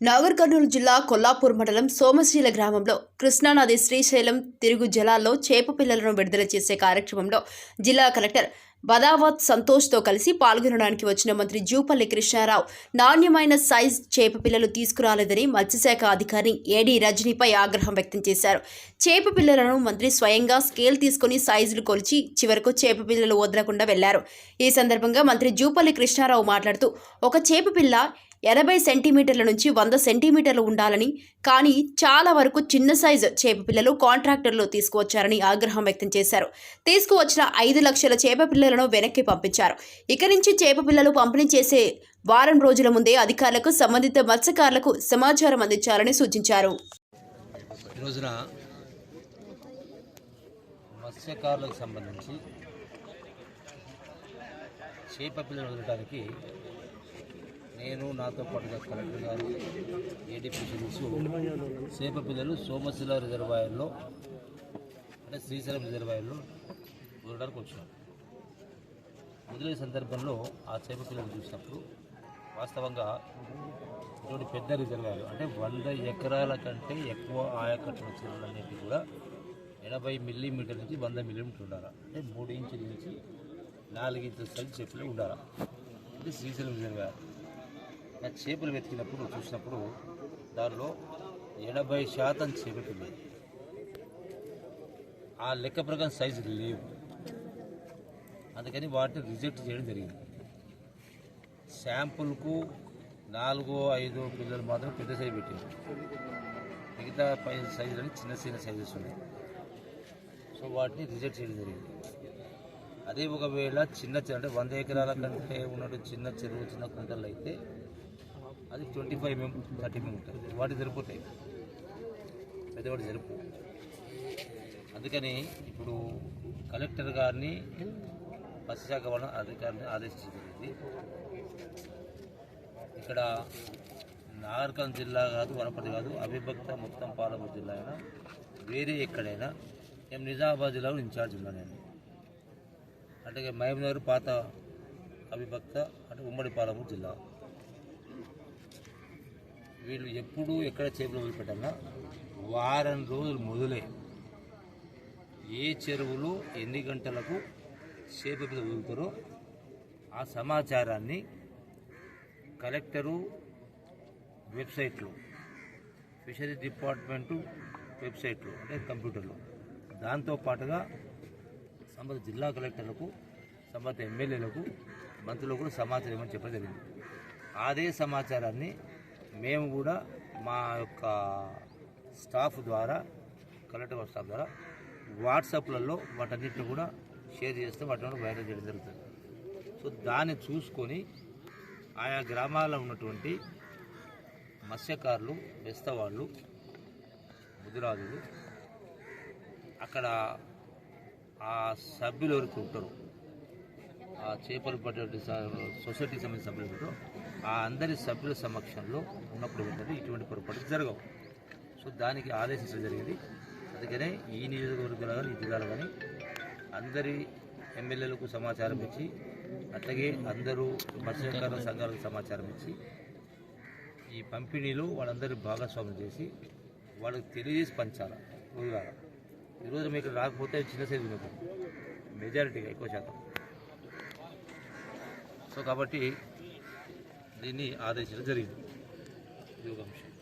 నాగర్ కర్నూలు జిల్లా కొల్లాపూర్ మండలం సోమశీల గ్రామంలో కృష్ణానది శ్రీశైలం తిరుగు జలాల్లో చేప పిల్లలను విడుదల చేసే కార్యక్రమంలో జిల్లా కలెక్టర్ బదావత్ సంతోష్తో కలిసి పాల్గొనడానికి వచ్చిన మంత్రి జూపల్లి కృష్ణారావు నాణ్యమైన సైజ్ చేప పిల్లలు తీసుకురాలేదని మత్స్యశాఖ అధికారి ఏడీ రజనీపై ఆగ్రహం వ్యక్తం చేశారు. చేప పిల్లలను మంత్రి స్వయంగా స్కేల్ తీసుకుని సైజులు కొలిచి చివరకు చేప పిల్లలు వదలకుండా వెళ్ళారు. ఈ సందర్భంగా మంత్రి జూపల్లి కృష్ణారావు మాట్లాడుతూ ఒక చేప పిల్ల ఎనభై సెంటీమీటర్ల నుంచి వంద సెంటీమీటర్లు ఉండాలని కానీ చాలా వరకు చిన్న సైజు చేప పిల్లలు కాంట్రాక్టర్లు తీసుకువచ్చారని ఆగ్రహం వ్యక్తం చేశారు. తీసుకువచ్చిన ఐదు లక్షల చేప పిల్లలను వెనక్కి పంపించారు. ఇక నుంచి చేప పిల్లలు పంపిణీ చేసే వారం రోజుల ముందే అధికారులకు సంబంధిత మత్స్యకారులకు సమాచారం అందించాలని సూచించారు. రోజున మత్స్యకారులకు సంబంధించి చేప పిల్లలు వదలడానికి నేను నాతో పాటుగా కలెక్టర్ గారు ఏడీపీ సిరీస్ పిల్లలు సోమశిల రిజర్వాయర్లో అంటే శ్రీశైలం రిజర్వాయర్లో వదలడానికి వచ్చాను వదిలే సందర్భంలో ఆ చేప పిల్లలు చూసినప్పుడు వాస్తవంగా ఇటువంటి పెద్ద రిజర్వాయర్ అంటే వంద ఎకరాల కంటే ఎక్కువ ఆయకట్టు చెరువులన్నిటి కూడా ఎనభై మిల్లీమీటర్ నుంచి వంద మిల్లీమీటర్ ఉండాలి. అంటే మూడు ఇంచుల నుంచి నాలుగు ఇంచుల సైజు చేపలు ఉండాలి. ఇది శ్రీశైలం రిజర్వాయర్. ఆ చేపలు వెతికినప్పుడు చూసినప్పుడు దానిలో ఎనభై శాతం చేపలు ఉన్నాయి. ఆ లెక్క ప్రకారం సైజు లేవు. అందుకని వాటిని రిజెక్ట్ చేయడం జరిగింది. శాంపుల్కు నాలుగో ఐదు పిల్లలు మాత్రం పెద్ద సైజు పెట్టింది మిగతా పై సైజులని చిన్న చిన్న సైజెస్ ఉన్నాయి. సో వాటిని రిజెక్ట్ చేయడం జరిగింది. అదే ఒకవేళ చిన్న చెరువు అంటే వంద ఎకరాల కంటే ఉన్నట్టు చిన్న చెరువు చిన్న కుంటలు అయితే అది twenty five MM thirty MM ఉంటుంది. వాటి సరిపోతాయి. పెద్దవాటి సరిపో. అందుకని ఇప్పుడు కలెక్టర్ గారిని మత్స్యశాఖ వలన అధికారిని ఆదేశించింది. ఇక్కడ నాగర్కల్ జిల్లా కాదు వనపర్తి కాదు అవిభక్త మొత్తం పాలమూరు జిల్లా అయినా వేరే ఎక్కడైనా మేము నిజామాబాద్ జిల్లాలో ఇన్ఛార్జ్ ఉన్నాను నేను. అంటే ఇక మహబూబ్నగర్ పాత అవిభక్త అంటే ఉమ్మడి పాలమూరు జిల్లా. వీళ్ళు ఎప్పుడు ఎక్కడ చేపలు వదిలిపెట్టాలన్నా వారం రోజులు మొదలై. ఏ చెరువులు ఎన్ని గంటలకు చేప మీద వదులుతారో ఆ సమాచారాన్ని కలెక్టరు వెబ్సైట్లో ఫిషరీ డిపార్ట్మెంటు వెబ్సైట్లో అంటే కంప్యూటర్లో. దాంతో పాటుగా సంబంధిత జిల్లా కలెక్టర్లకు సంబంధిత ఎమ్మెల్యేలకు మంత్రులకు కూడా సమాచారం ఇవ్వమని చెప్పడం జరిగింది. అదే సమాచారాన్ని మేము కూడా మా యొక్క స్టాఫ్ ద్వారా కలెక్టర్ స్టాఫ్ ద్వారా వాట్సాప్లలో వాటన్నిటిని కూడా షేర్ చేస్తే వాటిని వైరల్ చేయడం జరుగుతుంది. సో దాన్ని చూసుకొని ఆయా గ్రామాల్లో ఉన్నటువంటి మత్స్యకారులు బెస్తవాళ్ళు ముదిరాజులు అక్కడ ఆ సభ్యులు ఎవరికి ఉంటారు చేపలు పట్టే సొసైటీకి సంబంధించిన సభ్యులు ఉంటారో. ఆ అందరి సభ్యుల సమక్షంలో ఉన్నప్పుడు ఏంటంటే ఇటువంటి పొరపాటు జరగవు. సో దానికి ఆదేశించడం జరిగింది. అందుకనే ఈ నియోజకవర్గాలు కానీ ఈ కానీ అందరి ఎమ్మెల్యేలకు సమాచారం ఇచ్చి అట్లాగే అందరూ మత్స్యకార సంఘాలకు సమాచారం ఇచ్చి ఈ పంపిణీలో వాళ్ళందరూ భాగస్వామ్యం చేసి వాళ్ళకి తెలియజేసి పంచాల. వదిలాల ఈరోజు మీకు రాకపోతే చిన్న సైజు మెజారిటీగా ఎక్కువ శాతం. సో కాబట్టి దీన్ని ఆదేశించడం జరిగింది. యోగాంశం